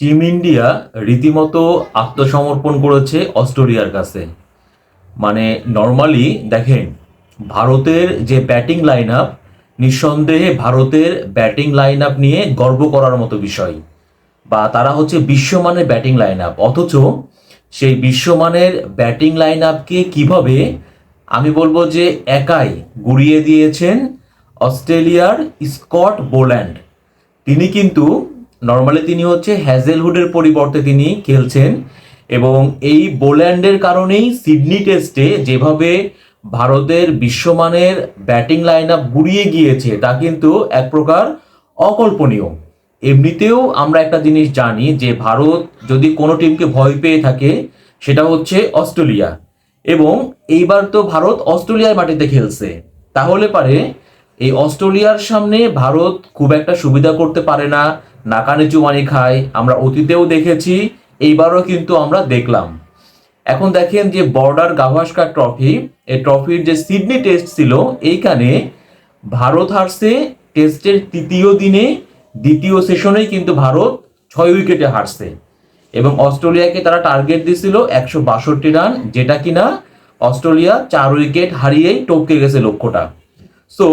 Team India রীতিমতো আত্মসমর্পণ করেছে অস্ট্রেলিয়ার কাছে। মানে নর্মালি দেখেন, ভারতের যে ব্যাটিং লাইন আপ নিঃসন্দেহে ভারতের ব্যাটিং লাইন আপ নিয়ে গর্ব করার মতো বিষয়। বা তারা হচ্ছে বিশ্বমানের ব্যাটিং লাইন আপ অথচ সেই বিশ্বমানের ব্যাটিং লাইন আপকে কীভাবে, আমি বলব যে একাই গুড়িয়ে দিয়েছেন অস্ট্রেলিয়ার স্কট বোল্যান্ড। তিনি কিন্তু নর্মালি তিনি হচ্ছে হ্যাজেলহুডের পরিবর্তে তিনি খেলছেন এবং এই বোল্যান্ডের কারণেই সিডনি টেস্টে যেভাবে ভারতের বিশ্বমানের ব্যাটিং লাইন আপ গুড়িয়ে গিয়েছে, তা কিন্তু এক প্রকার অকল্পনীয়। এমনিতেও আমরা একটা জিনিস জানি যে ভারত যদি কোনো টিমকে ভয় পেয়ে থাকে, সেটা হচ্ছে অস্ট্রেলিয়া। এবং এইবার তো ভারত অস্ট্রেলিয়ার মাটিতে খেলছে। তাহলে পারে এই অস্ট্রেলিয়ার সামনে ভারত খুব একটা সুবিধা করতে পারে না। নাকানে চুমানি খায় আমরা অতীতেও দেখেছি, এইবারও কিন্তু আমরা দেখলাম। এখন দেখেন যে বর্ডার গাভাস্কার ট্রফি, এই ট্রফির যে সিডনি টেস্ট ছিল, এইখানে ভারত হারছে টেস্টের তৃতীয় দিনে, দ্বিতীয় সেশনেই কিন্তু ভারত ছয় উইকেটে হারছে। এবং অস্ট্রেলিয়াকে তারা টার্গেট দিছিল একশো বাষট্টি রান, যেটা কিনা অস্ট্রেলিয়া চার উইকেট হারিয়েই টপকে গেছে লক্ষ্যটা। সো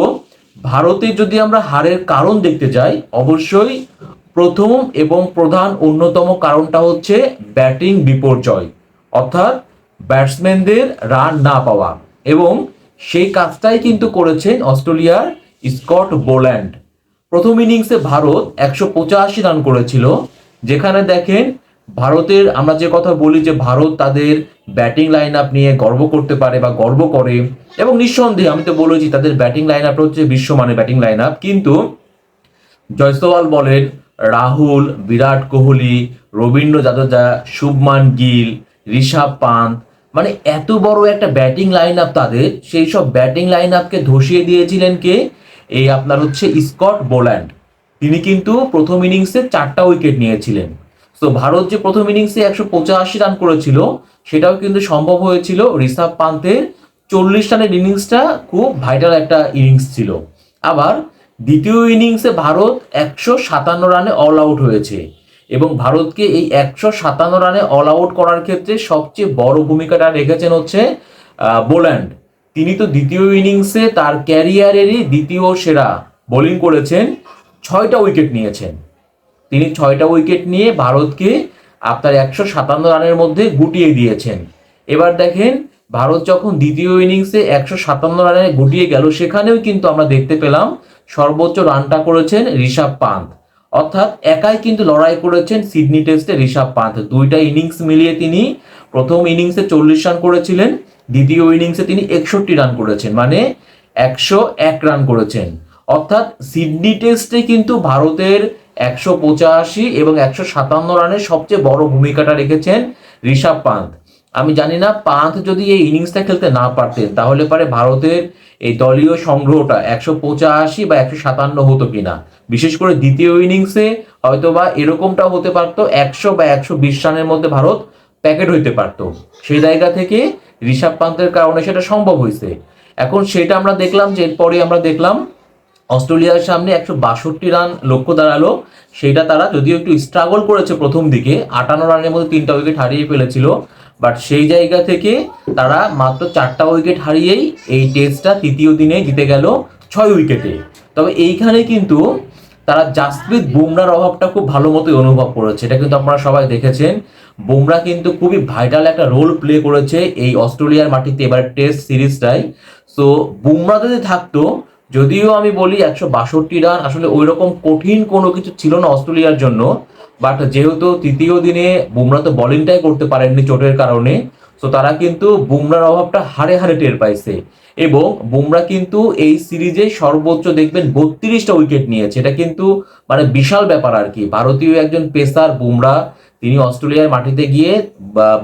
ভারতে যদি আমরা হারের কারণ দেখতে যাই, অবশ্যই প্রথম এবং প্রধান অন্যতম কারণটা হচ্ছে ব্যাটিং বিপর্যয়, অর্থাৎ ব্যাটসম্যানদের রান না পাওয়া এবং সেই কাজটাই কিন্তু করেছেন অস্ট্রেলিয়ার স্কট বোল্যান্ড। প্রথম ইনিংসে ভারত একশো পঁচাশি রান করেছিল, যেখানে দেখেন ভারতের, আমরা যে কথা বলি যে ভারত তাদের ব্যাটিং লাইন আপ নিয়ে গর্ব করতে পারে বা গর্ব করে এবং নিঃসন্দেহে আমি তো বলেছি তাদের ব্যাটিং লাইন আপটা হচ্ছে বিশ্বমানের ব্যাটিং লাইন আপ কিন্তু জয়সওয়াল বলেন রাহুল, বিরাট কোহলি, রবীন্দ্র জাদেজা, শুভমান গিল, ঋষভ পান্ত মানে এত বড় একটা ব্যাটিং লাইন আপ তাদের। সেই সব ব্যাটিং লাইন আপকে ধসিয়ে দিয়েছিলেন কে? এই আপনার হচ্ছে স্কট বোল্যান্ড। তিনি কিন্তু প্রথম ইনিংসে চারটা উইকেট নিয়েছিলেন। তো ভারত যে প্রথম ইনিংসে একশো পঁচাশি রান করেছিল, সেটাও কিন্তু সম্ভব হয়েছিল। ঋষভ পান্তের চল্লিশ রানের ইনিংসটা খুব ভাইটাল একটা ইনিংস ছিল। আবার দ্বিতীয় ইনিংসে ভারত একশো সাতান্ন রানে অল আউট হয়েছে এবং ভারতকে এই একশো সাতান্ন রানে অল আউট করার ক্ষেত্রে সবচেয়ে বড় ভূমিকাটা রেখেছেন হচ্ছে বোল্যান্ড তিনি তো দ্বিতীয় ইনিংসে তার ক্যারিয়ারেরই দ্বিতীয় সেরা বোলিং করেছেন, ছয়টা উইকেট নিয়েছেন। তিনি ছয়টা উইকেট নিয়ে ভারতকে আপনার একশো সাতান্ন রানের মধ্যে গুটিয়ে দিয়েছেন। এবার দেখেন, ভারত যখন দ্বিতীয় ইনিংসে একশো সাতান্ন রানে গুটিয়ে গেল, সেখানেও কিন্তু আমরা দেখতে পেলাম সর্বোচ্চ রানটা করেছেন ঋষভ পান্ত অর্থাৎ একাই কিন্তু লড়াই করেছেন সিডনি টেস্টে ঋষভ পান্ত দুইটা ইনিংস মিলিয়ে তিনি প্রথম ইনিংসে চল্লিশ রান করেছিলেন, দ্বিতীয় ইনিংসে তিনি একষট্টি রান করেছেন মানে একশো এক রান করেছেন। অর্থাৎ সিডনি টেস্টে কিন্তু ভারতের একশো পঁচাশি এবং একশো সাতান্ন রানের সবচেয়ে বড় ভূমিকাটা রেখেছেন ঋষভ পান্ত আমি জানি না পান্ত যদি এই ইনিংসটা খেলতে না পারতেন, তাহলে পারে ভারতের এই দলীয় সংগ্রহটা একশো পঁচাশি বা একশো সাতান্ন হতো কিনা। বিশেষ করে দ্বিতীয় ইনিংসে হয়তো বা এরকমটা হতে পারতো, একশো বা একশো বিশ রানের মধ্যে ভারত প্যাকেট হইতে পারতো। সেই জায়গা থেকে ঋষভ পান্তের কারণে সেটা সম্ভব হয়েছে এখন সেটা আমরা দেখলাম যে এরপরে আমরা দেখলাম অস্ট্রেলিয়ার সামনে একশো বাষট্টি রান লক্ষ্য দাঁড়াল। সেটা তারা যদিও একটু স্ট্রাগল করেছে প্রথম দিকে, আটান্ন রানের মধ্যে তিনটা উইকেট হারিয়ে ফেলেছিল। বাট সেই জায়গা থেকে তারা মাত্র চারটা উইকেট হারিয়েই এই টেস্টটা তৃতীয় দিনে জিতে গেল ছয় উইকেটে তবে এইখানে কিন্তু তারা জাসপ্রীত বুমরার অভাবটা খুব ভালো মতোই অনুভব করেছে। এটা কিন্তু আপনারা সবাই দেখেছেন। বুমরা কিন্তু খুবই ভাইটাল একটা রোল প্লে করেছে এই অস্ট্রেলিয়ার মাটিতে এবার টেস্ট সিরিজটাই সো বুমরা যদি থাকতো, যদিও আমি বলি একশো বাষট্টি রান আসলে ওই রকম কঠিন কোনো কিছু ছিল না অস্ট্রেলিয়ার জন্য। বাট যেহেতু তৃতীয় দিনে বুমরা তো বলিংটাই করতে পারেননি চোটের কারণে তো তারা কিন্তু বুমরার অভাবটা হারে হারে টের পাইছে। এবং বুমরা কিন্তু এই সিরিজে সর্বোচ্চ দেখবেন বত্রিশটা উইকেট নিয়েছে। এটা কিন্তু মানে বিশাল ব্যাপার আর কি। ভারতীয় একজন পেসার বুমরা, তিনি অস্ট্রেলিয়ার মাটিতে গিয়ে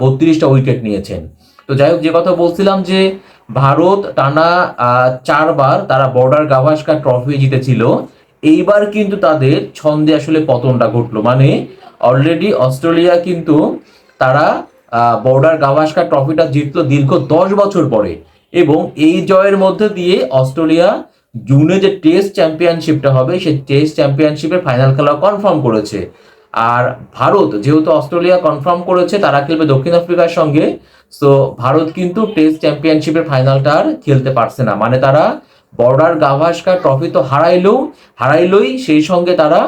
বত্রিশটা উইকেট নিয়েছেন। তো যাই হোক, যে কথা বলছিলাম যে ভারত টানা চারবার তারা বর্ডার গাভাস্কার ট্রফি জিতেছিল। এইবার কিন্তু তাদের ছন্দে আসলে পতনটা ঘটলো। মানে অলরেডি অস্ট্রেলিয়া কিন্তু তারা বর্ডার গাভাস্কার ট্রফিটা জিতলো দীর্ঘ দশ বছর পরে এবং এই জয়ের মধ্যে দিয়ে অস্ট্রেলিয়া জুনে যে টেস্ট চ্যাম্পিয়নশিপটা হবে, সেই টেস্ট চ্যাম্পিয়নশিপের ফাইনাল খেলা কনফার্ম করেছে। আর ভারত, যেহেতু অস্ট্রেলিয়া কনফার্ম করেছে, তারা খেলবে দক্ষিণ আফ্রিকার সঙ্গে। সো ভারত কিন্তু টেস্ট চ্যাম্পিয়নশিপের ফাইনালটা আর খেলতে পারছে না। মানে তারা বর্ডার গাভাস্কার ট্রফি তো হারাইলেও, হারাইলই সেই সঙ্গে তারা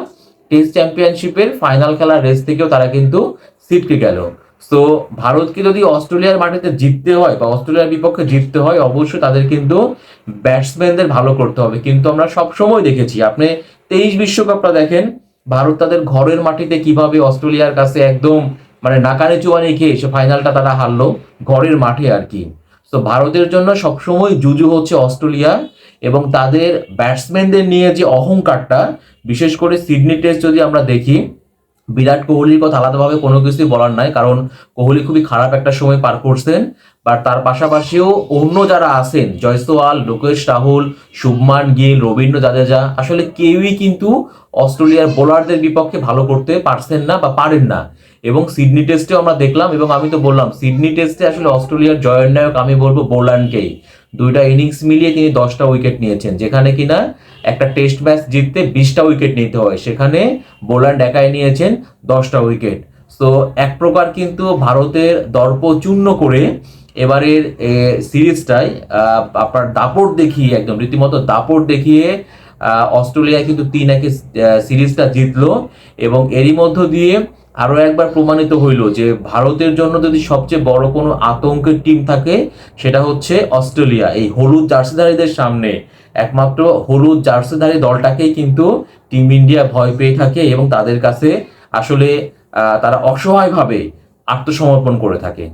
টেস্ট চ্যাম্পিয়নশিপের ফাইনাল খেলার রেস থেকেও তারা কিন্তু ছিটকে গেল। তো ভারতকে যদি অস্ট্রেলিয়ার মাটিতে জিততে হয় বা অস্ট্রেলিয়ার বিপক্ষে জিততে হয়, অবশ্যই তাদের কিন্তু ব্যাটসম্যানদের ভালো করতে হবে। কিন্তু আমরা সব সময় দেখেছি, আপনি তেইশ বিশ্বকাপটা দেখেন, ভারত তাদের ঘরের মাটিতে কীভাবে অস্ট্রেলিয়ার কাছে একদম মানে নাকানি চুয়ানি খেয়ে সে ফাইনালটা তারা হারলো, ঘরের মাঠে আর কি। তো ভারতের জন্য সবসময় জুজু হচ্ছে অস্ট্রেলিয়া এবং তাদের ব্যাটসম্যানদের নিয়ে যে অহংকারটা, বিশেষ করে সিডনি টেস্ট যদি আমরা দেখি, বিরাট কোহলির কথা আলাদাভাবে কোনো কিছুই বলার নাই, কারণ কোহলি খুবই খারাপ একটা সময় পার করছেন। বাট তার পাশাপাশিও অন্য যারা আছেন, জয়সওয়াল, লোকেশ রাহুল, শুভমান গিল, রবীন্দ্র জাদেজা, আসলে কেউই কিন্তু অস্ট্রেলিয়ার বোলারদের বিপক্ষে ভালো করতে পারছেন না বা পারেন না। এবং সিডনি টেস্টেও আমরা দেখলাম, এবং আমি তো বললাম সিডনি টেস্টে আসলে অস্ট্রেলিয়ার জয়ের নায়ক আমি বলব বোলানকেই। দুইটা ইনিংস মিলিয়ে তিনি দশটা উইকেট নিয়েছেন। যেখানে কিনা একটা টেস্ট ম্যাচ জিততে বিশটা উইকেট নিতে হয়। সেখানে বোল্যান্ড একাই নিয়েছেন দশটা উইকেট সো এক প্রকার কিন্তু ভারতের দর্প চূর্ণ করে এবারের এ, সিরিজটাই আপনার দাপট দেখিয়ে একদম রীতিমতো দাপট দেখিয়ে অস্ট্রেলিয়া কিন্তু তিন একে সিরিজটা জিতলো এবং এরই মধ্য দিয়ে আরও একবার প্রমাণিত হইল যে ভারতের জন্য যদি সবচেয়ে বড় কোনো আতঙ্কের টিম থাকে, সেটা হচ্ছে অস্ট্রেলিয়া। এই হলুদ জার্সিধারীদের সামনে। একমাত্র হলুদ জার্সিধারী দলটাকেই কিন্তু টিম ইন্ডিয়া ভয় পেয়ে থাকে এবং তাদের কাছে আসলে তারা অসহায়ভাবে আত্মসমর্পণ করে থাকে।